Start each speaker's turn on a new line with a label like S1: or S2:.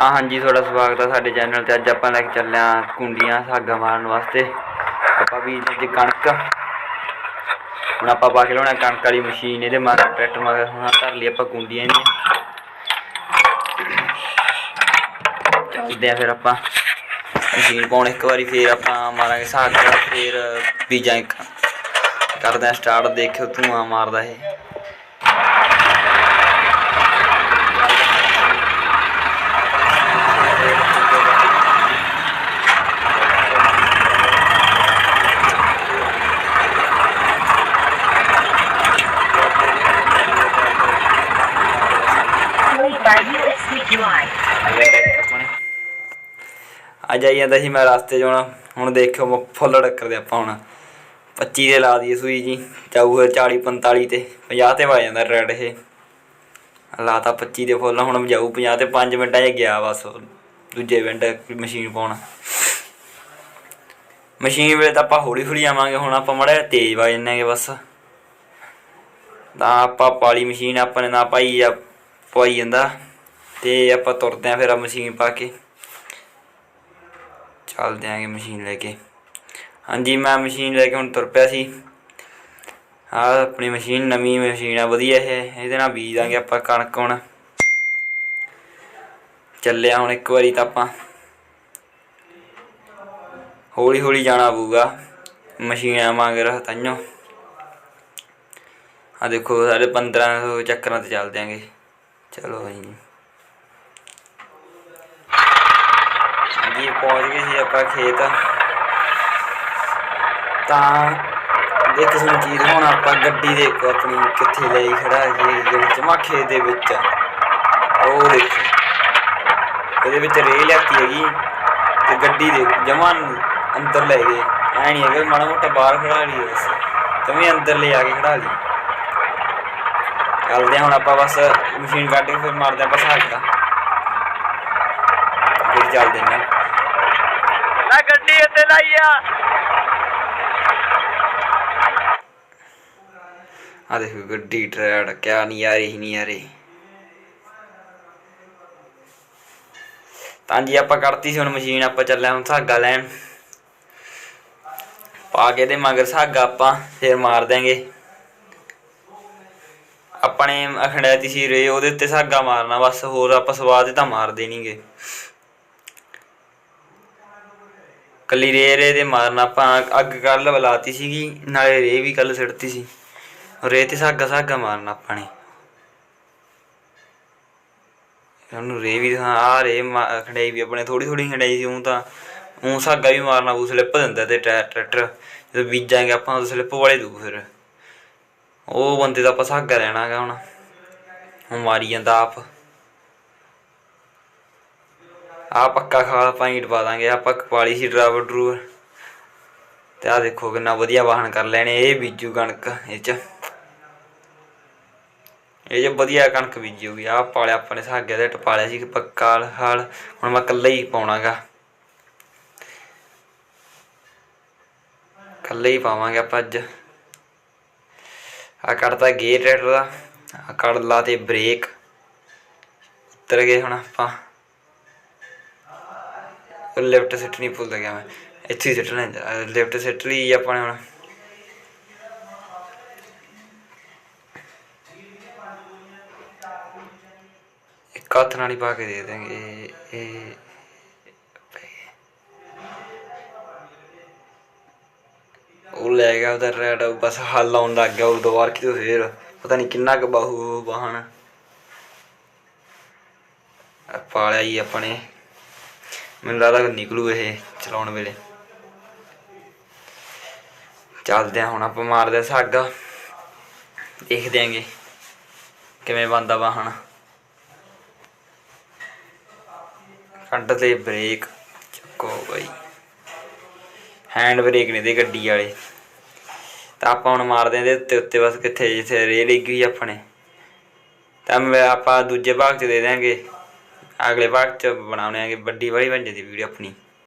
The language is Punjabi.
S1: ਆ ਹਾਂਜੀ, ਤੁਹਾਡਾ ਸਵਾਗਤ ਹੈ ਸਾਡੇ ਚੈਨਲ ਤੇ। ਅੱਜ ਆਪਾਂ ਲੈ ਕੇ ਚੱਲੇ ਹਾਂ ਕੁੰਡੀਆਂ ਸਾਗਾ ਮਾਰਨ ਵਾਸਤੇ। ਆਪਾਂ ਵੀ ਅੱਜ ਕਣਕ। ਹੁਣ ਆਪਾਂ ਪਾ ਕੇ ਲਾਉਣਾ ਕਣਕ ਵਾਲੀ ਮਸ਼ੀਨ, ਇਹਦੇ ਮਾਰ ਟਰੈਕਟਰ ਮਗਰ ਹੁਣ ਧਰ ਲਈ ਆਪਾਂ ਕੁੰਡੀਆਂ ਨੇ ਚੱਲਦੇ ਫਿਰ ਆਪਾਂ। ਮਸ਼ੀਨ ਪਾਉਣ ਇੱਕ ਵਾਰੀ ਫੇਰ ਆਪਾਂ ਮਾਰਾਂਗੇ ਸਾਗ, ਫੇਰ ਬੀਜਾਂ ਕਣਕ। ਕਰਦੇ ਆ ਸਟਾਰਟ ਦੇਖਿਓ ਧੂਆਂ ਮਾਰਦਾ ਇਹ।
S2: USCQI.
S1: ਅੱਜ ਆਈ ਜਾਂਦਾ ਸੀ ਮੈਂ ਰਸਤੇ 'ਚ ਹੁਣ ਦੇਖਿਓ ਫੁੱਲ ਡੱਕਰਦੇ ਆਪਾਂ ਹੁਣ। 25 ਦੇ ਲਾ ਦਈਏ ਸੂਈ ਜੀ, ਜਾਊ 40 45 ਤੇ 50 ਤੇ ਵਾ ਜਾਂਦਾ ਰੈਡ ਇਹ। ਲਾਤਾ 25 ਦੇ ਫੁੱਲ, ਹੁਣ ਜਾਊ 50 ਤੇ 5 ਮਿੰਟਾਂ 'ਚ ਗਿਆ ਬਸ, ਦੂਜੇ ਮਿੰਟ ਮਸ਼ੀਨ ਪਾਉਣ। ਮਸ਼ੀਨ ਵੇਲੇ ਤਾਂ ਆਪਾਂ ਹੌਲੀ ਹੌਲੀ ਆਵਾਂਗੇ, ਹੁਣ ਆਪਾਂ ਮੜਾ ਤੇਜ਼ ਵਾ ਜੰਨਾਂਗੇ ਬਸ। ਤਾਂ ਆਪਾਂ ਪਾਲੀ ਮਸ਼ੀਨ, ਆਪਾਂ ਨੇ ਨਾ ਪਾਈ ਆ ਪਵਾਈ ਜਾਂਦਾ। ਤੇ ਆਪਾਂ ਤੁਰਦੇ ਆਂ ਫਿਰ ਆ ਮਸ਼ੀਨ ਪਾ ਕੇ। ਚੱਲਦੇ ਆਂਗੇ ਮਸ਼ੀਨ ਲੈ ਕੇ। ਹਾਂਜੀ, ਮੈਂ ਮਸ਼ੀਨ ਲੈ ਕੇ ਹੁਣ ਤੁਰ ਪਿਆ ਸੀ। ਆ ਆਪਣੀ ਮਸ਼ੀਨ ਨਵੀਂ ਮਸ਼ੀਨ ਆ, ਵਧੀਆ ਇਹ। ਇਹਦੇ ਨਾਲ ਬੀਜ ਦਾਂਗੇ ਆਪਾਂ ਕਣਕ ਹੁਣ। ਚੱਲਿਆ ਹੁਣ ਇੱਕ ਵਾਰੀ ਤਾਂ ਆਪਾਂ। ਹੌਲੀ ਹੌਲੀ ਜਾਣਾ ਪਊਗਾ। ਮਸ਼ੀਨਾਂ ਮੰਗਰ ਤਾਈਓ। ਆ ਦੇਖੋ, ਸਾਡੇ 1500 ਚੱਕਰਾਂ ਤੇ ਚੱਲ ਦਿਆਂਗੇ ਚਲੋ ਜੀ ਹਾਂਜੀ ਪਹੁੰਚ ਗਏ ਸੀ ਆਪਾਂ ਖੇਤ ਤਾਂ ਦੇਖ ਸੁਣ ਚੀਜ਼ ਹੁਣ, ਆਪਾਂ ਗੱਡੀ ਦੇਖੋ, ਆਪਣੀ ਕਿੱਥੇ ਲਈ ਖੜਾ ਹੈ ਜਿਹੜੀ ਜਮਾ ਖੇਤ ਦੇ ਵਿੱਚ ਉਹ ਦੇਖੋ। ਇਹਦੇ ਵਿੱਚ ਰੇਲ ਲਿਆਤੀ ਹੈਗੀ, ਤੇ ਗੱਡੀ ਦੇ ਜਮਾ ਅੰਦਰ ਲੈ ਗਏ। ਐ ਨਹੀਂ ਹੈਗਾ ਮਾੜਾ ਮੋਟਾ ਬਾਹਰ ਖੜਾ ਲਈ ਬਸ। ਤਵੇਂ ਅੰਦਰ ਲੈ ਆ ਕੇ ਖੜਾ ਲਈ ਚੱਲਦੇ ਹਾਂ ਹੁਣ ਆਪਾਂ ਬਸ ਮਸ਼ੀਨ ਕੱਢ ਕੇ ਫਿਰ ਮਾਰਦੇ ਆਪਾਂ ਸਾਡਾ ਫਿਰ ਚੱਲਦੇ ਨੇ
S3: ਗੱਡੀ ਇੱਥੇ ਲਾਈ ਆ।
S1: ਆ ਦੇਖੋ ਗੱਡੀ ਟਰੈਡ ਕਿਆ ਨਹੀਂ ਆ ਰਹੀ ਨਹੀਂ ਆ ਰਹੀ ਤਾਂ ਜੀ ਆਪਾਂ ਕੱਢਤੀ ਸੀ ਹੁਣ ਮਸ਼ੀਨ, ਆਪਾਂ ਚੱਲਿਆ ਹੁਣ ਧਾਗਾ ਲੈਣ। ਪਾ ਕੇ ਤੇ ਮਗਰ ਧਾਗਾ ਆਪਾਂ ਫਿਰ ਮਾਰ ਦਾਂਗੇ ਆਪਣੇ ਅਖੜਿਆਤੀ ਸੀ ਰੇ, ਉਹਦੇ ਉੱਤੇ ਧਾਗਾ ਮਾਰਨਾ, ਬਸ ਹੋਰ ਆਪਾਂ ਸਵਾਦ ਤਾਂ ਮਾਰ ਦੇਣੀਗੇ ਕੱਲੀ ਰੇ ਰੇ ਦੇ ਮਾਰਨਾ, ਆਪਾਂ ਅੱਗ ਕੱਲ ਬਲਾਤੀ ਸੀਗੀ, ਨਾਲੇ ਰੇ ਵੀ ਕੱਲ ਸਿੜਤੀ ਸੀ। ਰੇ ਤੇ ਸਾਗਾ ਸਾਗਾ ਮਾਰਨਾ ਆਪਾਂ ਨੇ। ਉਹਨੂੰ ਰੇ ਵੀ ਹਾਂ ਆ ਰੇ ਖੜਾਈ ਵੀ ਆਪਣੇ ਥੋੜੀ ਥੋੜੀ ਖੜਾਈ ਸੀ ਉਹ ਤਾਂ ਉਹ ਸਾਗਾ ਵੀ ਮਾਰਨਾ ਉਹ ਸਲਿੱਪ ਦਿੰਦਾ ਤੇ ਟਰੈ- ਟਰੈਕਟਰ, ਜਦੋਂ ਬੀਜਾਂਗੇ ਆਪਾਂ ਉਹ ਸਲਿੱਪ ਵਾਲੇ ਦੂ ਫਿਰ। ਉਹ ਬੰਦੇ ਦਾ ਆਪਾਂ ਸਾਗਾ ਲੈਣਾ ਹੈਗਾ ਹੁਣ। ਉਹ ਮਾਰੀ ਜਾਂਦਾ ਆਪ। ਆ ਪੱਕਾ ਖਾਲ ਪਾਣੀ ਪਾ ਦਾਂਗੇ ਆਪਾਂ ਕਪਾਲੀ ਸੀ ਡਰਾਈਵਰ ਡਰੂਵਰ। ਤੇ ਆ ਦੇਖੋ ਕਿੰਨਾ ਵਧੀਆ ਵਾਹਨ ਕਰ ਲੈਣੇ, ਇਹ ਬੀਜੂ ਕਣਕ, ਇਹ ਚ। ਇਹ ਜੇ ਵਧੀਆ ਕਣਕ ਬੀਜੂਗੀ ਆ ਪਾਲਿਆ ਆਪਾਂ ਨੇ ਸਾਗੇ ਦੇ ਟਪਾਲਿਆ ਸੀ ਪੱਕਾ ਹਾਲ ਹੁਣ ਮੈਂ ਇਕੱਲਾ ਹੀ ਪਾਉਣਾਗਾ। ਇਕੱਲਾ ਹੀ ਪਾਵਾਂਗੇ ਆਪਾਂ ਅੱਜ। ਆ ਕੱਢਤਾ ਗੇਅਰ ਟਰੈਕਟਰ ਦਾ ਆ ਕੱਢ ਲਾ ਤੇ ਬ੍ਰੇਕ। ਉਤਰ ਗਏ ਹੁਣ ਆਪਾਂ। ਲੈਫਟ ਸਿੱਟ ਨਹੀਂ ਭੁੱਲ ਗਿਆ ਮੈਂ। ਇੱਥੇ ਹੀ ਸਿੱਟਣਾ ਲੈਫਟ ਸਿੱਟ ਲਈ ਆਪਾਂ ਨੇ ਹੁਣ। ਇੱਕ ਹੱਥ ਨਾਲ ਹੀ ਪਾ ਕੇ ਦੇ ਦਾਂਗੇ ਇਹ- ਉਹ ਲੈ ਗਿਆ ਉਹਦਾ ਰੈਡ ਬਸ ਹੱਲ ਆਉਣ ਲੱਗ ਗਿਆ ਉਹ ਦੁਬਾਰ ਕਿਤੇ ਫੇਰ। ਪਤਾ ਨਹੀਂ ਕਿੰਨਾ ਕੁ ਬਾਹੂ ਵਾਹਣ ਆਹ ਪਾਲਿਆ ਹੀ ਆਪਣੇ ਮੈਨੂੰ ਲੱਗਦਾ ਨਿਕਲੂ ਇਹ ਚਲਾਉਣ ਵੇਲੇ। ਚੱਲਦੇ ਆ ਹੁਣ ਆਪਾਂ ਮਾਰਦੇ ਆ ਸਾਗਾ। ਦੇਖਦੇ ਆਂਗੇ ਕਿਵੇਂ ਬੰਦਾ ਵਾਹਣ। ਕੱਢ ਤੇ ਬ੍ਰੇਕ ਚੱਕੋ ਬਈ। ਹੈਂਡ ਬ੍ਰੇਕ ਨੇ ਦੇ ਗੱਡੀ ਵਾਲੇ। ਤਾਂ ਆਪਾਂ ਹੁਣ ਮਾਰਦੇ ਆਂ ਇਹਦੇ ਉੱਤੇ ਉੱਤੇ ਬਸ ਕਿੱਥੇ ਜਿੱਥੇ ਰੇਹ ਲੱਗੀ ਹੋਈ ਆਪਣੇ। ਤਾਂ ਆਪਾਂ ਦੂਜੇ ਭਾਗ ਚ ਦੇ ਦਿਆਂਗੇ। ਅਗਲੇ ਭਾਗ ਚ ਬਣਾਉਣੇ ਆਂਗੇ ਵੱਡੀ ਵਾਲੀ ਬਣ ਜਾਂਦੀ ਵੀਡੀਓ ਆਪਣੀ।